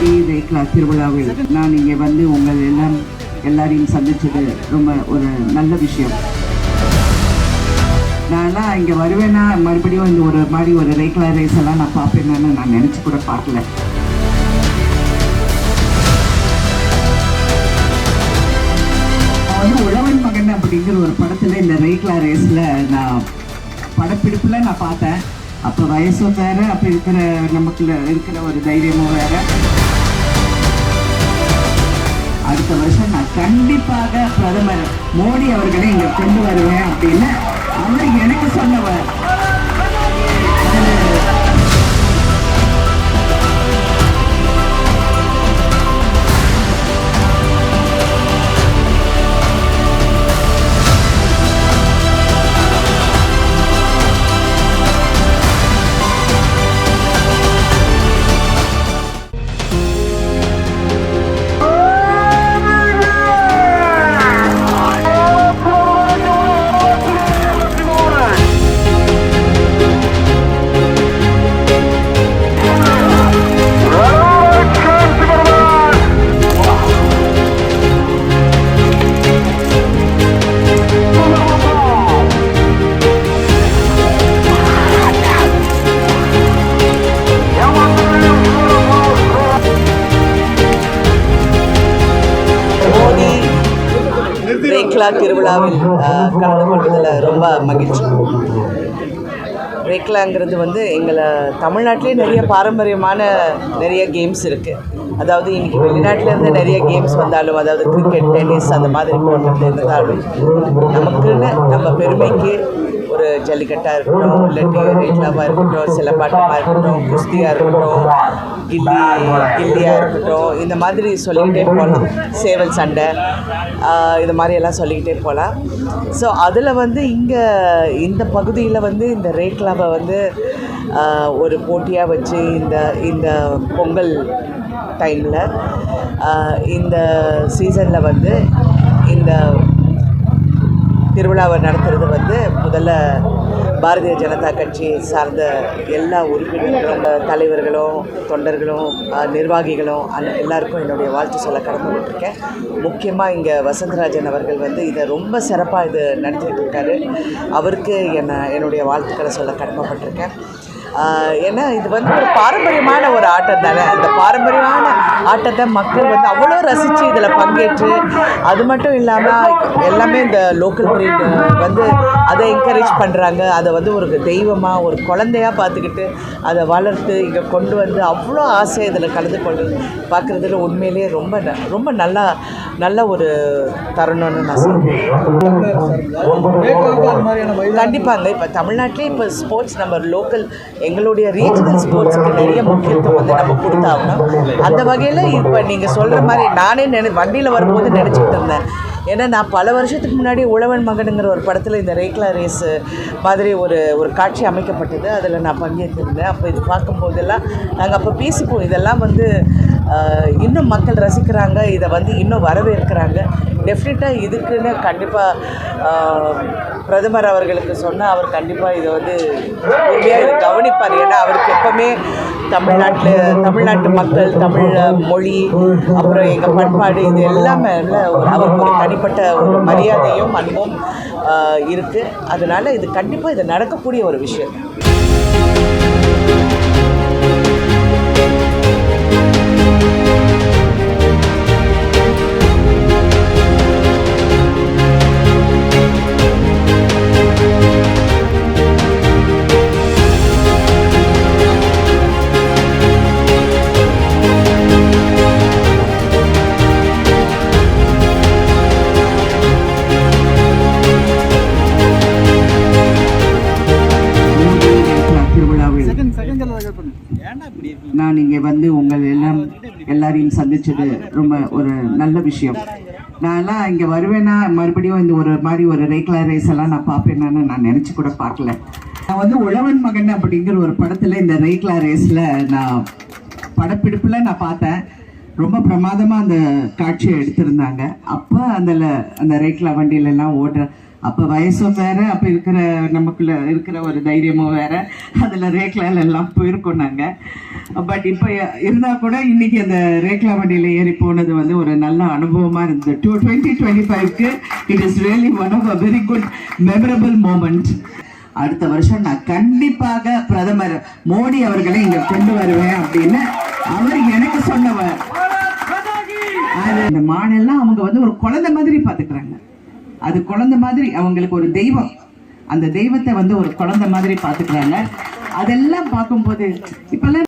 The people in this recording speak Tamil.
மோடி ரேக்லா திருவிழாவில் நான் இங்கே வந்து உங்கள் எல்லாம் எல்லாரையும் சந்திச்சது ரொம்ப ஒரு நல்ல விஷயம். நான்லாம் இங்கே வருவேன்னா மறுபடியும் இந்த ஒரு மாதிரி ஒரு ரேக்லா ரேஸ் எல்லாம் நான் பார்ப்பேன்னு நான் நினச்சி கூட பார்க்கல. நான் வந்து உழவன் மகன் அப்படிங்கிற ஒரு படத்தில் இந்த ரேக்லா ரேஸில் நான் படப்பிடிப்பில் நான் பார்த்தேன். அப்போ வயசும் வேறு அப்போ இருக்கிற நமக்குள்ள இருக்கிற ஒரு தைரியமும் வேற. கண்டிப்பாக பிரதமர் மோடி அவர்களை இங்க கொண்டு வருவேன் அப்படின்னு அவர் எனக்கு சொன்னவர். திருவிழாவில் கலந்து கொள்வதில் ரொம்ப மகிழ்ச்சி. ரேக்லாங்கிறது வந்து எங்களை தமிழ்நாட்டிலே நிறைய பாரம்பரியமான நிறைய கேம்ஸ் இருக்குது அதாவது இன்னைக்கு வெளிநாட்டிலேருந்து நிறைய கேம்ஸ் வந்தாலும் அதாவது கிரிக்கெட் டென்னிஸ் அந்த மாதிரி போன்றது இருந்தாலும் நமக்குன்னு நம்ம பெருமைக்கு ஒரு ஜல்லிக்கட்டாக இருக்கட்டும் இல்லாட்டி ரேக்லாவாக இருக்கட்டும் சிலப்பாட்டமாக இருக்கட்டும் குஸ்தியாக இருக்கட்டும் கில்லி கில்லியாக இருக்கட்டும் இந்த மாதிரி சொல்லிக்கிட்டே போகலாம் சேவல் சண்டை இது மாதிரி எல்லாம் சொல்லிக்கிட்டே போகலாம் ஸோ அதில் வந்து இங்கே இந்த பகுதியில் வந்து இந்த ரேக்லாவை வந்து ஒரு போட்டியாக வச்சு இந்த இந்த பொங்கல் டைமில் இந்த சீசனில் வந்து இந்த திருவிழாவை நடத்துறது வந்து முதல்ல பாரதிய ஜனதா கட்சி சார்ந்த எல்லா உறுப்பினர்களும் தலைவர்களும் தொண்டர்களும் நிர்வாகிகளும் அந்த எல்லாருக்கும் என்னுடைய வாழ்த்து சொல்ல கடமைப்பட்டிருக்கேன். முக்கியமாக இங்கே வசந்தராஜன் அவர்கள் வந்து இதை ரொம்ப சிறப்பாக இது நடத்திட்டு இருக்காரு. அவருக்கு என்ன என்னுடைய வாழ்த்துக்களை சொல்ல கடமைப்பட்டிருக்கேன். ஏன்னா இது வந்து ஒரு பாரம்பரியமான ஒரு ஆட்டம் தானே? அந்த பாரம்பரியமான ஆட்டத்தை மக்கள் வந்து அவ்வளோ ரசித்து இதில் பங்கேற்று அது மட்டும் இல்லாமல் எல்லாமே இந்த லோக்கல் breed வந்து அதை என்கரேஜ் பண்ணுறாங்க அதை வந்து ஒரு தெய்வமாக ஒரு குழந்தையாக பார்த்துக்கிட்டு அதை வளர்த்து இங்கே கொண்டு வந்து அவ்வளோ ஆசையாக இதில் கலந்து கொண்டு பார்க்குறதுல உண்மையிலேயே ரொம்ப ரொம்ப நல்லா நல்ல ஒரு தருணம்னு நான் சொல்லுவேன் கண்டிப்பாங்க. இப்போ தமிழ்நாட்டிலே இப்போ ஸ்போர்ட்ஸ் நம்ம லோக்கல் எங்களுடைய ரீஜனல் ஸ்போர்ட்ஸுக்கு நிறைய முக்கியத்துவம் வந்து நம்ம கொடுத்தாகணும். அந்த வகையில் இப்போ நீங்கள் சொல்கிற மாதிரி நானே நினை வண்டியில் வரும்போது நினச்சிக்கிட்டு இருந்தேன். ஏன்னா நான் பல வருஷத்துக்கு முன்னாடி உழவன் மகனுங்கிற ஒரு படத்தில் இந்த ரேக்லா ரேஸு மாதிரி ஒரு ஒரு காட்சி அமைக்கப்பட்டது. அதில் நான் பங்கேற்றிருந்தேன். அப்போ இது பார்க்கும்போதெல்லாம் நாங்கள் அப்போ பேசிப்போம். இதெல்லாம் வந்து இன்னும் மக்கள் ரசிக்கிறாங்க இதை வந்து இன்னும் வரவேற்கிறாங்க. டெஃபினட்டாக இதுக்குன்னு கண்டிப்பாக பிரதமர் அவர்களுக்கு சொன்னால் அவர் கண்டிப்பாக இதை வந்து உண்மையாக இதை கவனிப்பார். ஏன்னா அவருக்கு எப்போவுமே தமிழ்நாட்டில் தமிழ்நாட்டு மக்கள் தமிழ் மொழி அப்புறம் எங்கள் பண்பாடு இது எல்லாமே அவருக்கு ஒரு தனிப்பட்ட ஒரு மரியாதையும் அன்பும் இருக்குது அதனால் இது கண்டிப்பாக இது நடக்கக்கூடிய ஒரு விஷயம். மோடி நான் இங்கே வந்து உங்கள் எல்லாம் எல்லாரையும் சந்திச்சது ரொம்ப ஒரு நல்ல விஷயம். நான்லாம் இங்கே வருவேன்னா மறுபடியும் இந்த ஒரு மாதிரி ஒரு ரேக்லா ரேஸ் எல்லாம் நான் பார்ப்பேன்னு நான் நினச்சி கூட பார்க்கல. நான் வந்து உழவன் மகன் அப்படிங்கிற ஒரு படத்தில் இந்த ரேக்லா ரேஸில் நான் படப்பிடிப்பில் நான் பார்த்தேன். ரொம்ப பிரமாதமாக அந்த காட்சியை எடுத்திருந்தாங்க. அப்போ அதில் அந்த ரேக்லா வண்டியிலலாம் ஓடுற அப்போ வயசும் வேற அப்போ இருக்கிற நமக்குள்ள இருக்கிற ஒரு தைரியமும் வேற. அதில் ரேக்லால எல்லாம் போயிருக்கோம் நாங்கள் பட் இப்போ இருந்தால் கூட இன்னைக்கு அந்த ரேக்லா வண்டியில் ஏறி போனது வந்து ஒரு நல்ல அனுபவமாக இருந்தது. டூ டுவெண்ட்டி டுவெண்ட்டி ஃபைவ்க்கு it is really one of a very good memorable moment அடுத்த வருஷம் நான் கண்டிப்பாக பிரதமர் மோடி அவர்களை இங்கே கொண்டு வருவேன் அப்படின்னு அவர் எனக்கு சொன்னவர். இந்த மாடெல்லாம் அவங்க வந்து ஒரு குழந்தை மாதிரி பாத்துக்கிறாங்க அது குழந்தை மாதிரி அவங்களுக்கு ஒரு தெய்வம். அந்த தெய்வத்தை வந்து ஒரு குழந்தை மாதிரி பாத்துக்கிறாங்க அதெல்லாம் பார்க்கும்போது இப்பெல்லாம்